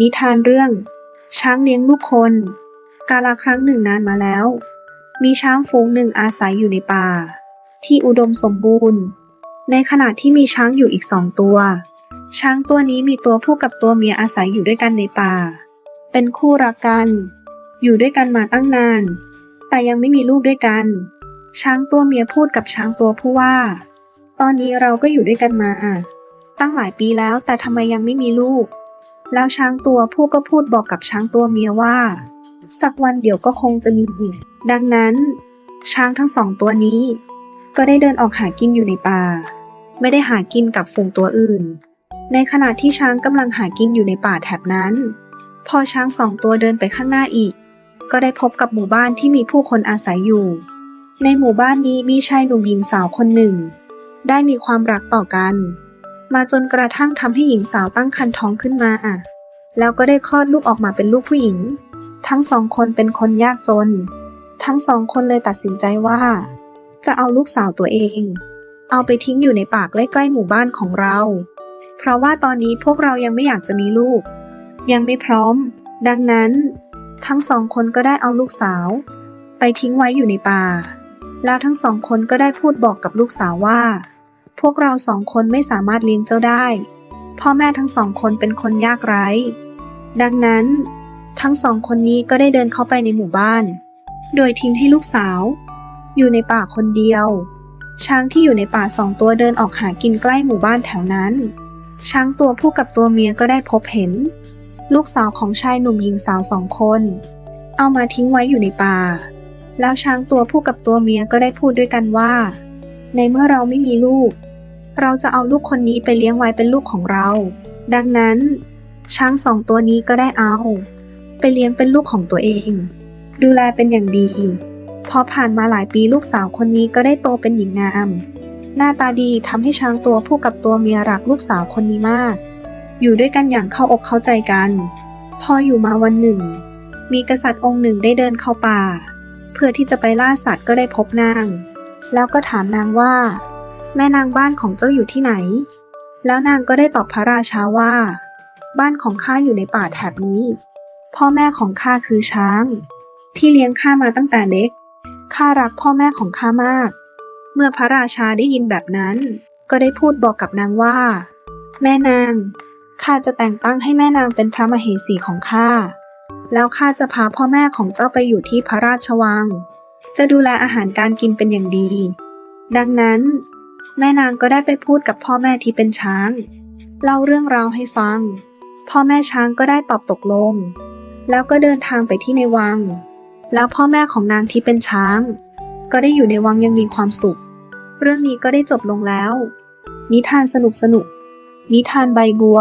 นิทานเรื่อง ช้างเลี้ยงลูกคน กาลครั้งหนึ่งนานมาแล้ว มีช้างฝูงหนึ่งอาศัยอยู่ในป่า ที่อุดมสมบูรณ์ ในขณะที่มีช้างอยู่อีกสองตัว ช้างตัวนี้มีตัวผู้กับตัวเมียอาศัยอยู่ด้วยกันในป่า เป็นคู่รักกัน อยู่ด้วยกันมาตั้งนาน แต่ยังไม่มีลูกด้วยกัน ช้างตัวเมียพูดกับช้างตัวผู้ว่า ตอนนี้เราก็อยู่ด้วยกันมาอะตั้งหลายปีแล้วแต่ทำไมยังไม่มีลูก แล้วช้างตัวผู้ก็พูดบอกกับช้างตัวเมียว่า สักวันเดี๋ยวก็คงจะมีอีกดังนั้น ช้างทั้งสองตัวนี้ ก็ได้เดินออกหากินอยู่ในป่า ไม่ได้หากินกับฝูงตัวอื่น ในขณะที่ช้างกำลังหากินอยู่ในป่าแถบนั้น พอช้างสองตัวเดินไปข้างหน้าอีก ก็ได้พบกับหมู่บ้านที่มีผู้คนอาศัยอยู่ ในหมู่บ้านนี้มีชายหนุ่มหญิงสาวคนหนึ่ง ได้มีความรักต่อกัน มาจนกระทั่งทำให้หญิงสาวตั้งครรภ์ท้องขึ้นมาแล้วก็ได้คลอดลูกออกมาเป็นลูกผู้หญิง ทั้งสองคนเป็นคนยากจน ทั้งสองคนเลยตัดสินใจว่า จะเอาลูกสาวตัวเอง เอาไปทิ้งอยู่ในป่าใกล้ๆหมู่บ้านของเรา เพราะว่าตอนนี้พวกเรายังไม่อยากจะมีลูก ยังไม่พร้อม ดังนั้น ทั้งสองคนก็ได้เอาลูกสาว ไปทิ้งไว้อยู่ในป่า แล้วทั้งสองคนก็ได้พูดบอกกับลูกสาวว่า พวกเราสองคนไม่สามารถเลี้ยงเจ้าได้ พ่อแม่ทั้งสองคนเป็นคนยากไร้ ดังนั้น ทั้งสองคนนี้ก็ได้เดินเข้าไปในหมู่บ้าน โดยทิ้งให้ลูกสาว อยู่ในป่าคนเดียว ช้างที่อยู่ในป่าสองตัวเดินออกหากินใกล้หมู่บ้านแถวนั้น ช้างตัวผู้กับตัวเมียก็ได้พบเห็น ลูกสาวของชายหนุ่มหญิงสาวสองคน เอามาทิ้งไว้อยู่ในป่า แล้วช้างตัวผู้กับตัวเมียก็ได้พูดด้วยกันว่า ในเมื่อเราไม่มีลูก เราจะเอาลูกคนนี้ไปเลี้ยงไว้เป็นลูกของเรา ดังนั้น ช้างสองตัวนี้ก็ได้เอา ไปเลี้ยงเป็นลูกของตัวเอง ดูแลเป็นอย่างดี พอผ่านมาหลายปีลูกสาวคนนี้ก็ได้โตเป็นหญิงงาม หน้าตาดีทำให้ช้างตัวผู้กับตัวเมียรักลูกสาวคนนี้มาก อยู่ด้วยกันอย่างเข้าอกเข้าใจกัน พออยู่มาวันหนึ่ง มีกษัตริย์องค์หนึ่งได้เดินเข้าป่า เพื่อที่จะไปล่าสัตว์ก็ได้พบนาง แล้วก็ถามนางว่า แม่นางบ้านของเจ้าอยู่ที่ไหน แล้วนางก็ได้ตอบพระราชาว่า บ้านของข้าอยู่ในป่าแถบนี้ พ่อแม่ของข้าคือช้าง ที่เลี้ยงข้ามาตั้งแต่เล็ก ข้ารักพ่อแม่ของข้ามาก เมื่อพระราชาได้ยินแบบนั้น ก็ได้พูดบอกกับนางว่า แม่นาง ข้าจะแต่งตั้งให้แม่นางเป็นพระมเหสีของข้า แล้วข้าจะพาพ่อแม่ของเจ้าไปอยู่ที่พระราชวัง จะดูแลอาหารการกินเป็นอย่างดี ดังนั้น แม่นางก็ได้ไปพูดกับพ่อแม่ที่เป็นช้าง เล่าเรื่องราวให้ฟัง พ่อแม่ช้างก็ได้ตอบตกลง แล้วก็เดินทางไปที่ในวัง แล้วพ่อแม่ของนางที่เป็นช้าง ก็ได้อยู่ในวังยังมีความสุข เรื่องนี้ก็ได้จบลงแล้ว นิทานสนุกสนุก นิทานใบบัว